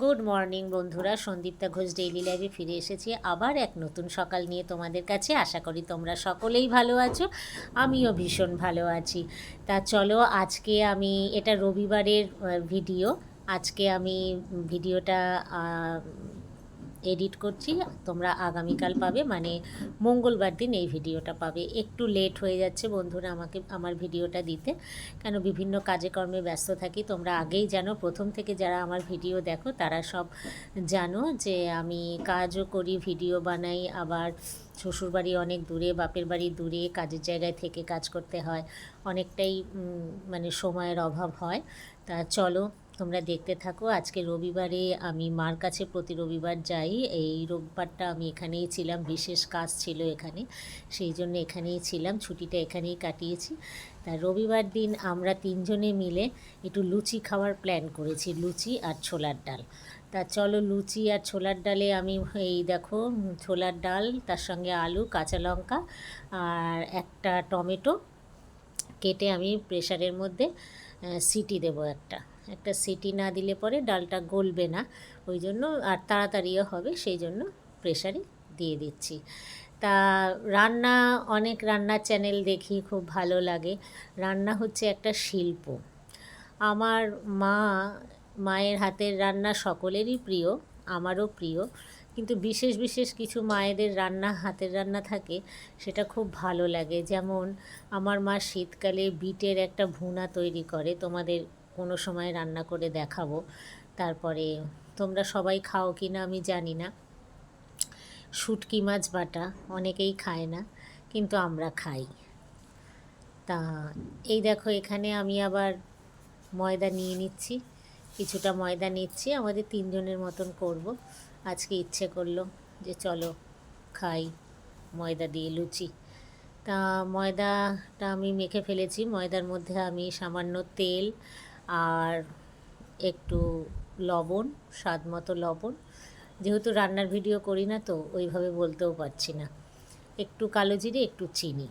Good morning বন্ধুরা। Sandipta Ghosh daily লাইভে ফিরে এসেছি। আবার এক নতুন সকাল নিয়ে তোমাদের কাছে। আশা করি তোমরা সকলেই ভালো আছো। আমিও ভীষণ ভালো আছি। তা চলো, আজকে আমি, এটা রবিবারের ভিডিও আজকে আমি ভিডিওটা এডিট করছি, তোমরা আগামীকাল পাবে মানে মঙ্গলবার দিন এই ভিডিওটা পাবে। একটু লেট হয়ে যাচ্ছে বন্ধুরা আমাকে, আমার ভিডিওটা দিতে, কেন বিভিন্ন কাজে কর্মে ব্যস্ত থাকি, তোমরা আগেই জানো, প্রথম থেকে যারা আমার ভিডিও দেখো, তারা সব জানো যে আমি কাজও করি, ভিডিও বানাই, আবার শ্বশুরবাড়ি অনেক দূরে, বাপের বাড়ি দূরে, কাজের জায়গায় থেকে কাজ করতে হয়, অনেকটাই মানে সময়ের অভাব হয়। তা চলো তোমরা দেখতে থাকো। আজকে রবিবারে আমি মার কাছে প্রতি রবিবার যাই। এই রোববারটা আমি এখানেই ছিলাম, বিশেষ কাজ ছিল এখানে। সেই জন্য এখানেই ছিলাম, ছুটিটা এখানেই কাটিয়েছি। তা রবিবার দিন আমরা তিনজনে মিলে একটু লুচি খাওয়ার প্ল্যান করেছি, লুচি আর ছোলার ডাল। তা চলো লুচি আর ছোলার ডালে আমি এই দেখো, ছোলার ডাল, তার সঙ্গে আলু, কাঁচা লঙ্কা আর একটা টমেটো কেটে আমি প্রেশারের মধ্যে সিটি দেবো একটা। একটা সিটি না দিলে পরে ডালটা গলবে না। ওই জন্য আর তাড়াতাড়িও হবে, সেই জন্য প্রেশারে দিয়ে দিচ্ছি। তা রান্না, অনেক রান্নার চ্যানেল দেখি, খুব ভালো লাগে। রান্না হচ্ছে একটা শিল্প। আমার মা, মায়ের হাতের রান্না সকলেরই প্রিয়, আমারও প্রিয়। কিন্তু বিশেষ বিশেষ কিছু মায়েদের রান্না, হাতের রান্না থাকে, সেটা খুব ভালো লাগে। যেমন আমার মা শীতকালে বিটের একটা ভুনা তৈরি করে, তোমাদের কোনো সময় রান্না করে দেখাবো। তারপরে তোমরা সবাই খাও কি না আমি জানি না। শুটকি মাছ বাটা অনেকেই খায় না, কিন্তু আমরা খাই। তা এই দেখো এখানে আমি আবার ময়দা নিয়ে নিচ্ছি, কিছুটা ময়দা নিচ্ছি, আমাদের তিনজনের মতন করব। আজকে ইচ্ছে করল যে চলো খাই ময়দা দিয়ে লুচি। তা ময়দাটা আমি মেখে ফেলেছি, ময়দার মধ্যে আমি সামান্য তেল আর একটু লবণ, স্বাদ মতো লবণ। যেহেতু রান্নার ভিডিও করি না তো, ওইভাবে বলতেও পারছি না। একটু কালো জিরে, একটু চিনি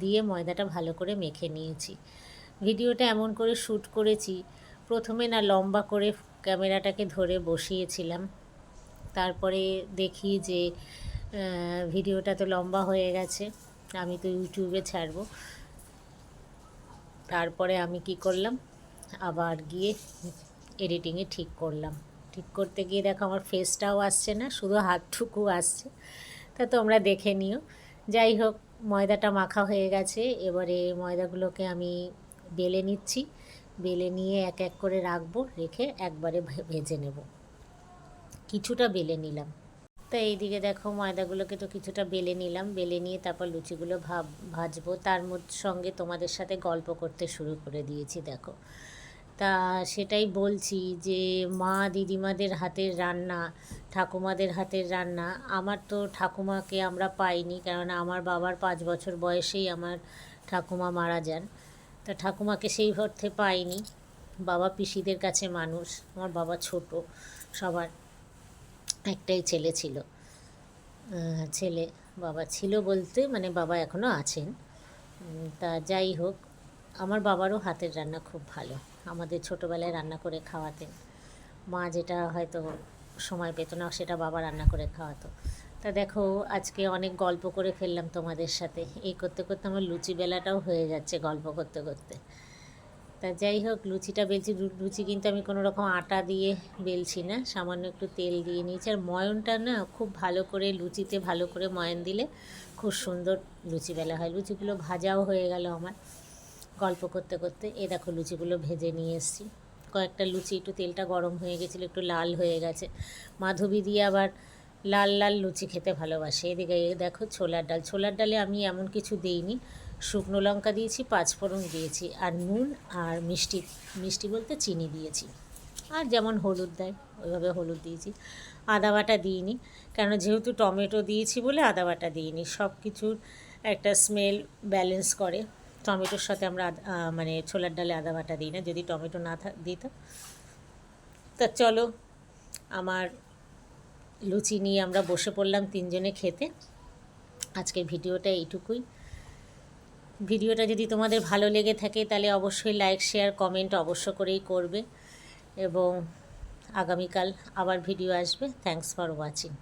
দিয়ে ময়দাটা ভালো করে মেখে নিয়েছি। ভিডিওটা এমন করে শ্যুট করেছি। প্রথমে না লম্বা করে ক্যামেরাটাকে ধরে বসিয়েছিলাম। তারপরে দেখি যে ভিডিওটা তো লম্বা হয়ে গেছে, আমি তো ইউটিউবে ছাড়বো। তারপরে আমি কি করলাম? আবার গিয়ে এডিটিংয়ে ঠিক করলাম। ঠিক করতে গিয়ে দেখো আমার ফেসটাও আসছে না, শুধু হাতটুকু আসছে। তা তোমরা দেখে নিও। যাই হোক, ময়দাটা মাখা হয়ে গেছে। এবারে ময়দাগুলোকে আমি বেলে নিচ্ছি। বেলে নিয়ে এক এক করে রাখব, রেখে একবারে ভেজে নেব। কিছুটা বেলে নিলাম। তা এইদিকে দেখো ময়দাগুলোকে তো কিছুটা বেলে নিলাম। বেলে নিয়ে তারপর লুচিগুলো ভাব, ভাজবো। তার সঙ্গে তোমাদের সাথে গল্প করতে শুরু করে দিয়েছি, দেখো। তা সেটাই বলছি যে, মা দিদিমাদের হাতের রান্না, ঠাকুমাদের হাতের রান্না, আমার তো ঠাকুমাকে আমরা পাইনি, কেননা আমার বাবার পাঁচ বছর বয়সেই আমার ঠাকুমা মারা যান। তা ঠাকুমাকে সেই অর্থে পাইনি। বাবা পিসিদের কাছে মানুষ, আমার বাবা ছোট সবার। একটাই ছেলে ছিল। ছেলে বাবা ছিল বলতে মানে বাবা এখনও আছেন। তা যাই হোক, আমার বাবারও হাতের রান্না খুব ভালো। আমাদের ছোটোবেলায় রান্না করে খাওয়াতেন। মা যেটা হয়তো সময় পেত না, সেটা বাবা রান্না করে খাওয়াতো। তা দেখো, আজকে অনেক গল্প করে ফেললাম তোমাদের সাথে। এই করতে করতে আমার লুচি বেলাটাও হয়ে যাচ্ছে গল্প করতে করতে। তা যাই হোক, লুচিটা বেলছি। লুচি কিন্তু আমি কোনো রকম আটা দিয়ে বেলছি না, সামান্য একটু তেল দিয়ে নিয়েছি। আর ময়নটা না খুব ভালো করে, লুচিতে ভালো করে ময়ন দিলে খুব সুন্দর লুচি বেলা হয়। লুচিগুলো ভাজাও হয়ে গেল আমার গল্প করতে করতে। এ দেখো, লুচিগুলো ভেজে নিয়ে এসেছি। কয়েকটা লুচি, একটু তেলটা গরম হয়ে গেছিল, একটু লাল হয়ে গেছে। মাধবী দিয়ে আবার লাল লাল লুচি খেতে ভালোবাসে। এদিকে দেখো, ছোলার ডাল। ছোলার ডালে আমি এমন কিছু দিইনি। শুকনো লঙ্কা দিয়েছি পাঁচফোড়ন দিয়েছি, আর নুন আর মিষ্টি মিষ্টি বলতে চিনি দিয়েছি। আর যেমন হলুদ দেয়, ওইভাবে হলুদ দিয়েছি। আদা বাটা দিইনি কেন যেহেতু টমেটো দিয়েছি বলে আদা বাটা দিইনি, সব কিছুর একটা স্মেল ব্যালেন্স করে। টমেটোর সাথে আমরা মানে ছোলার ডালে আদা বাটা দিই না, যদি টমেটো না থাক দিতাম তা চলো, আমার লুচি নিয়ে আমরা বসে পড়লাম তিনজনে খেতে। আজকের ভিডিওটা এইটুকুই। ভিডিওটা যদি তোমাদের ভালো লেগে থাকে, তাহলে অবশ্যই লাইক শেয়ার কমেন্ট অবশ্য করেই করবে। এবং আগামীকাল আবার ভিডিও আসবে। Thanks for watching